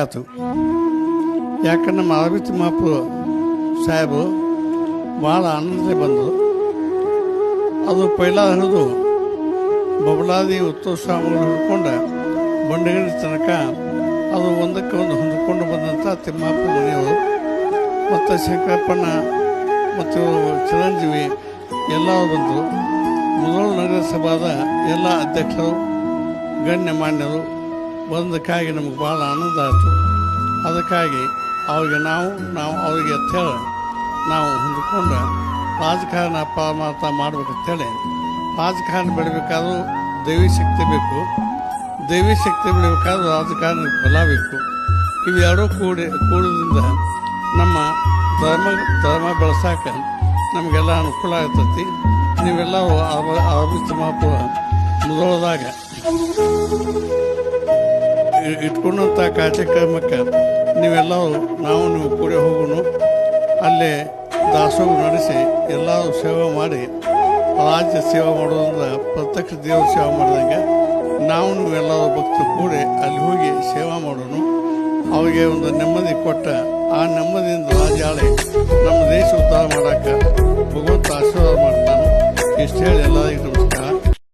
ಆಯ್ತು. ಯಾಕಂದ್ರೆ ನಮ್ಮ ಅರಬಿ ಮಾಪು ಸಾಹೇಬು ಭಾಳ ಆನಂದ ಬಂದರು. ಅದು ಪೈಲ ಹಿಡಿದು ಬಬಲಾದಿ ಉತ್ಸವ ಸ್ವಾಮಿಗಳು ಹಿಡ್ಕೊಂಡು ಬಂಡಗಡಿ ತನಕ ಅದು ಒಂದಕ್ಕೆ ಒಂದು ಹೊಂದಿಕೊಂಡು ಬಂದಂಥ ತಿಮ್ಮಾಪು ಮನೆಯವರು. ಮತ್ತು ಶಂಕರಪ್ಪಣ್ಣ ಮತ್ತು ಚಿರಂಜೀವಿ ಎಲ್ಲರೂ ಬಂದರು. ಮೊದಲು ನಗರಸಭಾದ ಎಲ್ಲ ಅಧ್ಯಕ್ಷರು, ಗಣ್ಯಮಾನ್ಯರು ಬಂದಕ್ಕಾಗಿ ನಮಗೆ ಭಾಳ ಆನಂದ ಆಯಿತು. ಅದಕ್ಕಾಗಿ ಅವ್ರಿಗೆ ನಾವು ನಾವು ಅವ್ರಿಗೆ ಅಂತೇಳಿ ನಾವು ಹೊಂದಿಕೊಂಡು ರಾಜಕಾರಣ ಪರಮಾರ್ಥ ಮಾಡ್ಬೇಕಂತೇಳಿ ರಾಜಕಾರಣ ಬೆಳಿಬೇಕಾದ್ರೂ ದೈವಿ ಶಕ್ತಿ ಬೇಕು. ದೈವಿ ಶಕ್ತಿ ಬೆಳಿಬೇಕಾದ್ರೂ ರಾಜಕಾರಣ ಬಲ ಬೇಕು. ಇವೆರಡೂ ಕೂಡಿ ಕೂಡೋದ್ರಿಂದ ನಮ್ಮ ಧರ್ಮ ಧರ್ಮ ಬೆಳೆಸಾಕ ನಮಗೆಲ್ಲ ಅನುಕೂಲ ಆಗ್ತೈತಿ. ನೀವೆಲ್ಲರೂ ಆರೋಗ್ಯ ತಿಮ್ಮಾಪುರ ಮುದೋಳದಾಗ. ಇ- ಇಟ್ಕೊಂಡಂಥ ಕಾರ್ಯಕ್ರಮಕ್ಕೆ ನೀವೆಲ್ಲರೂ ನಾವು ನೀವು ಕೂಡಿ ಹೋಗೋಣ. ಅಲ್ಲೇ ದಾಸೋಹ ನಡೆಸಿ ಎಲ್ಲರೂ ಸೇವೆ ಮಾಡಿ, ರಾಜ್ಯ ಸೇವೆ ಮಾಡೋದ್ರಿಂದ ಪ್ರತ್ಯಕ್ಷ ದೇವ್ರ ಸೇವೆ ಮಾಡಿದಂಗೆ ನಾವು ನೀವೆಲ್ಲರೂ ಭಕ್ತರು ಕೂಡಿ ಅಲ್ಲಿ ಹೋಗಿ ಸೇವೆ ಮಾಡೋಣ. ಅವರಿಗೆ ಒಂದು ನೆಮ್ಮದಿ ಕೊಟ್ಟ ಆ ನೆಮ್ಮದಿಯಿಂದ ರಾಜಾಳೆ ನಮ್ಮ ದೇಶ ಉದ್ಧಾರ ಮಾಡೋಕೆ ಭಗವಂತ ಆಶೀರ್ವಾದ ಮಾಡ್ತಾನೆ. ಇಷ್ಟು ಹೇಳಿ ಎಲ್ಲ